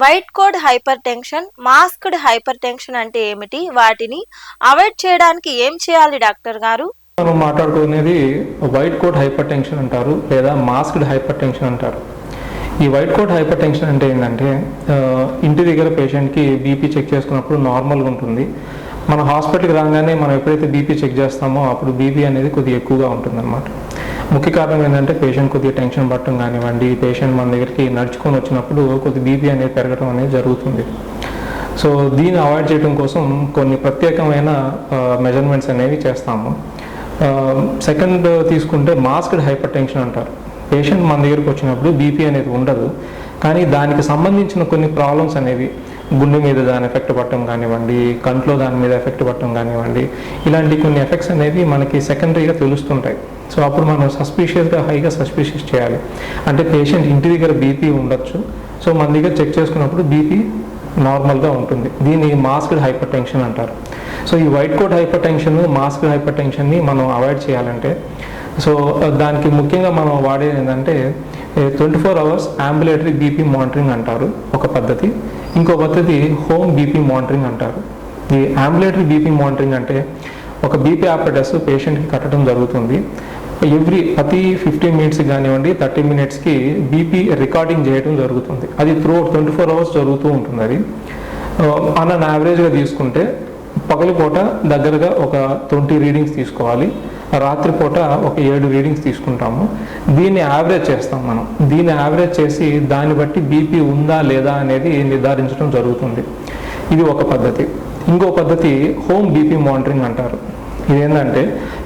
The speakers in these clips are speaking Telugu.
White coat hypertension masked hypertension అంటే ఏమిటి? వాటిని అవాయిడ్ చేయడానికి ఏం చేయాలి డాక్టర్ గారు? మనం మాట్లాడుకునేది వైట్ కోట్ హైపర్ టెన్షన్ అంటారు లేదా మాస్క్డ్ హైపర్ టెన్షన్ అంటారు. ఈ వైట్ కోట్ హైపర్ టెన్షన్ అంటే ఏంటంటే ఇంటి దగ్గర పేషెంట్కి బీపీ చెక్ చేసుకున్నప్పుడు నార్మల్గా ఉంటుంది. మన హాస్పిటల్కి రాగానే మనం ఎప్పుడైతే బీపీ చెక్ చేస్తామో అప్పుడు బీపీ అనేది కొద్దిగా ఎక్కువగా ఉంటుందన్నమాట. ముఖ్య కారణం ఏంటంటే పేషెంట్ కొద్దిగా టెన్షన్ పట్టడం కానివ్వండి పేషెంట్ మన దగ్గరికి నడుచుకొని వచ్చినప్పుడు కొద్ది బీపీ అనేది పెరగడం అనేది జరుగుతుంది. సో దీన్ని అవాయిడ్ చేయడం కోసం కొన్ని ప్రత్యేకమైన మెజర్మెంట్స్ అనేవి చేస్తాము. సెకండ్ తీసుకుంటే మాస్క్డ్ హైపర్ టెన్షన్ అంటారు. పేషెంట్ మన దగ్గరికి వచ్చినప్పుడు బీపీ అనేది ఉండదు. కానీ దానికి సంబంధించిన కొన్ని ప్రాబ్లమ్స్ అనేవి గుండె మీద దాని ఎఫెక్ట్ పట్టడం కానివ్వండి కంట్లో దాని మీద ఎఫెక్ట్ పట్టడం కానివ్వండి ఇలాంటి కొన్ని ఎఫెక్ట్స్ అనేవి మనకి సెకండరీగా తెలుస్తుంటాయి. సో అప్పుడు మనం సస్పీషియస్గా హైగా సస్పీషియస్ చేయాలి. అంటే పేషెంట్ ఇంటి దగ్గర బీపీ ఉండొచ్చు. సో మన దగ్గర చెక్ చేసుకున్నప్పుడు బీపీ నార్మల్గా ఉంటుంది. దీన్ని మాస్క్డ్ హైపర్ టెన్షన్ అంటారు. సో ఈ white coat hypertension masked హైపర్ టెన్షన్ని మనం అవాయిడ్ చేయాలంటే సో దానికి ముఖ్యంగా మనం వాడేది ఏంటంటే twenty four hours ambulatory BP monitoring అంటారు ఒక పద్ధతి. ఇంకో పద్ధతి హోమ్ బీపీ మానిటరింగ్ అంటారు. ఈ అంబులేటరీ బీపీ మానిటరింగ్ అంటే ఒక బీపీ ఆపరేటర్స్ పేషెంట్కి కట్టడం జరుగుతుంది. ఎవ్రీ ప్రతి ఫిఫ్టీన్ మినిట్స్ కానివ్వండి థర్టీ మినిట్స్కి బీపీ రికార్డింగ్ చేయడం జరుగుతుంది. అది త్రూ ట్వంటీ ఫోర్ అవర్స్ జరుగుతూ ఉంటుంది అది. Uh, అన్న యావరేజ్గా తీసుకుంటే పగలిపూట దగ్గరగా ఒక ట్వంటీ రీడింగ్స్ తీసుకోవాలి. రాత్రిపూట ఒక ఏడు రీడింగ్స్ తీసుకుంటాము. దీన్ని యావరేజ్ చేస్తాం మనం. దీన్ని యావరేజ్ చేసి దాన్ని బట్టి బీపీ ఉందా లేదా అనేది నిర్ధారించడం జరుగుతుంది. ఇది ఒక పద్ధతి. ఇంకో పద్ధతి హోమ్ బీపీ మానిటరింగ్ అంటారు. ఇదేంటంటే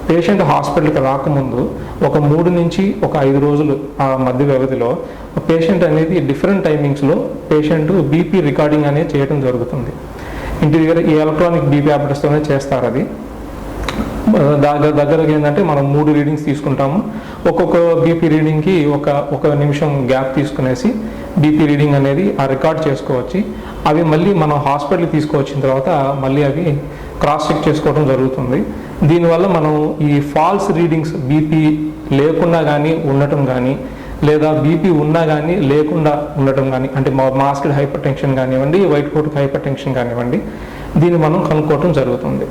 పేషెంట్ హాస్పిటల్కి రాకముందు ఒక మూడు నుంచి ఒక ఐదు రోజులు ఆ మధ్య వ్యవధిలో పేషెంట్ అనేది డిఫరెంట్ టైమింగ్స్లో పేషెంట్ బీపీ రికార్డింగ్ అనేది చేయడం జరుగుతుంది. ఇంటి దగ్గర ఈ ఎలక్ట్రానిక్ బీపీ ఆపరేటర్స్తోనే చేస్తారు అది దగ్గర దగ్గరగా ఏంటంటే మనం మూడు రీడింగ్స్ తీసుకుంటాము. ఒక్కొక్క బీపీ రీడింగ్కి ఒక ఒక నిమిషం గ్యాప్ తీసుకునేసి బీపీ రీడింగ్ అనేది ఆ రికార్డ్ చేసుకోవచ్చు. అవి మళ్ళీ మనం హాస్పిటల్కి తీసుకువచ్చిన తర్వాత మళ్ళీ అవి క్రాస్ చెక్ చేసుకోవడం జరుగుతుంది. దీనివల్ల మనం ఈ ఫాల్స్ రీడింగ్స్ బీపీ లేకుండా కానీ ఉండటం కానీ లేదా బీపీ ఉన్నా కానీ లేకుండా ఉండటం కానీ అంటే మాస్క్డ్ హైపర్ టెన్షన్ కానివ్వండి వైట్ కోట్ హైపర్ టెన్షన్ కానివ్వండి దీన్ని మనం కనుక్కోవటం జరుగుతుంది.